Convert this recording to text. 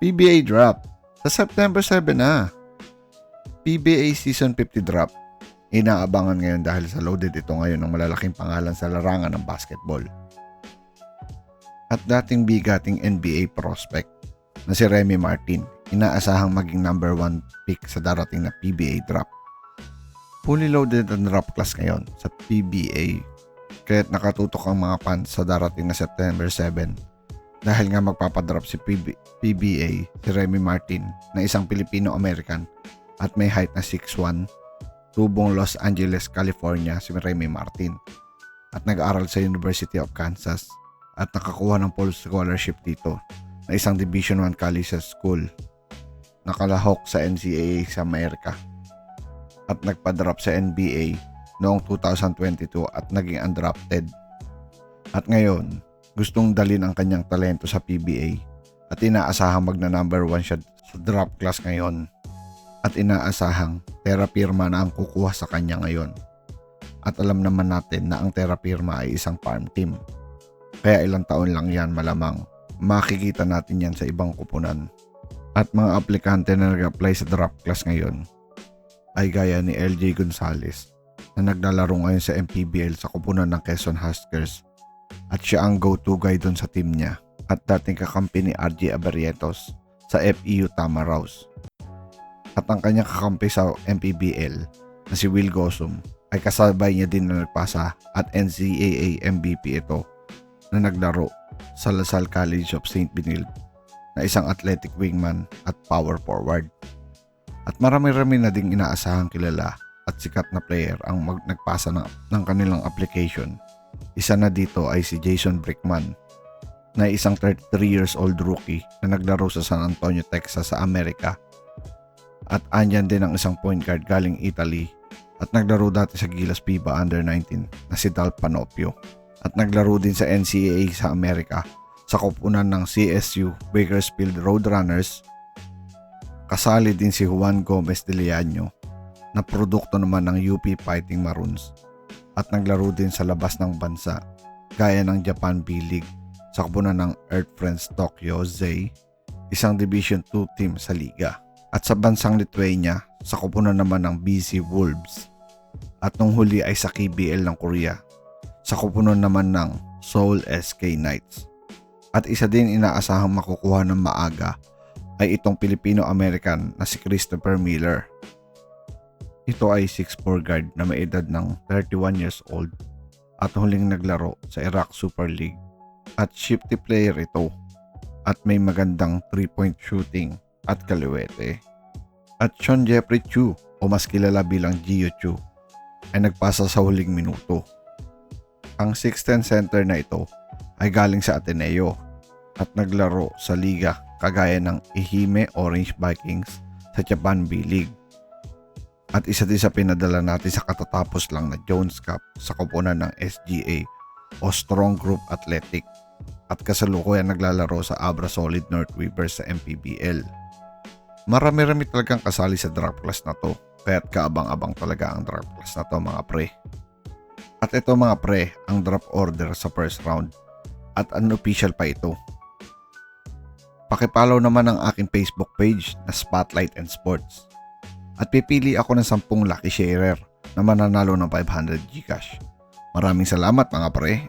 PBA drop. Sa September 7 na. PBA Season 50 drop. Inaabangan ngayon dahil sa loaded ito ngayon ng malalaking pangalan sa larangan ng basketball. At dating bigating NBA prospect na si Remy Martin, inaasahang maging number 1 pick sa darating na PBA drop. Fully loaded ang drop class ngayon sa PBA kaya't nakatutok ang mga fans sa darating na September 7 dahil nga magpapadrop si PB- PBA si Remy Martin na isang Filipino-American at may height na 6'1 tubong Los Angeles, California si Remy Martin at nag-aaral sa University of Kansas at nakakuha ng full scholarship dito na isang Division 1 college school nakalahok sa NCAA sa Amerika at nagpa-drop sa NBA noong 2022 at naging undrafted. At ngayon, gustong dalin ang kanyang talento sa PBA at inaasahang magna number 1 siya sa drop class ngayon at inaasahang Terra Firma na ang kukuha sa kanya ngayon. At alam naman natin na ang Terra Firma ay isang farm team. Kaya ilang taon lang yan malamang. Makikita natin yan sa ibang kupunan. At mga aplikante na nag-apply sa drop class ngayon ay gaya ni LJ Gonzalez na naglalaro ngayon sa MPBL sa kupunan ng Quezon Huskers at siya ang go-to guy doon sa team niya at dating kakampi ni RJ Abarrietos sa FEU Tamaraws. At ang kanyang kakampi sa MPBL na si Will Gosum ay kasabay niya din na nagpasa at NCAA MVP ito na naglaro sa Lasal College of St. Benilde na isang athletic wingman at power forward. At marami-rami na ding inaasahang kilala at sikat na player ang mag nagpasa ng, ng kanilang application. Isa na dito ay si Jason Brickman na isang 33 years old rookie na naglaro sa San Antonio, Texas sa Amerika. At andyan din ang isang point guard galing Italy at naglaro dati sa Gilas FIBA Under 19 na si Dal Panopio. At naglaro din sa NCAA sa Amerika sa kupunan ng CSU Bakersfield Roadrunners. Kasali din si Juan Gomez de Leaño na produkto naman ng UP Fighting Maroons at naglaro din sa labas ng bansa gaya ng Japan B-League sa kupunan ng Earth Friends Tokyo Zay, isang Division 2 team sa liga. At sa bansang Lithuania, sa kupunan naman ng BC Wolves. At nung huli ay sa KBL ng Korea, sa kupunan naman ng Seoul SK Knights. At isa din inaasahang makukuha ng maaga ay itong Filipino-American na si Christopher Miller. Ito ay 6'4 guard na may edad ng 31 years old at huling naglaro sa Iraq Super League. At shifty player ito at may magandang 3-point shooting at kaliwete. At Sean Jeffrey Chu o mas kilala bilang Gio Chu ay nagpasa sa huling minuto. Ang 6'10 center na ito ay galing sa Ateneo at naglaro sa liga kagaya ng Ehime Orange Vikings sa Japan B-League. At isa din sa pinadala natin sa katatapos lang na Jones Cup sa koponan ng SGA o Strong Group Athletic at kasalukuyan naglalaro sa Abra Solid North Weavers sa MPBL. Marami-rami talagang kasali sa draft class na to kaya't kaabang-abang talaga ang draft class na to mga pre. At ito mga pre, ang draft order sa first round at unofficial pa ito. Pakipollow naman ang aking Facebook page na Spotlight and Sports. At pipili ako ng 10 lucky sharer na mananalo ng 500 Gcash. Maraming salamat mga pre.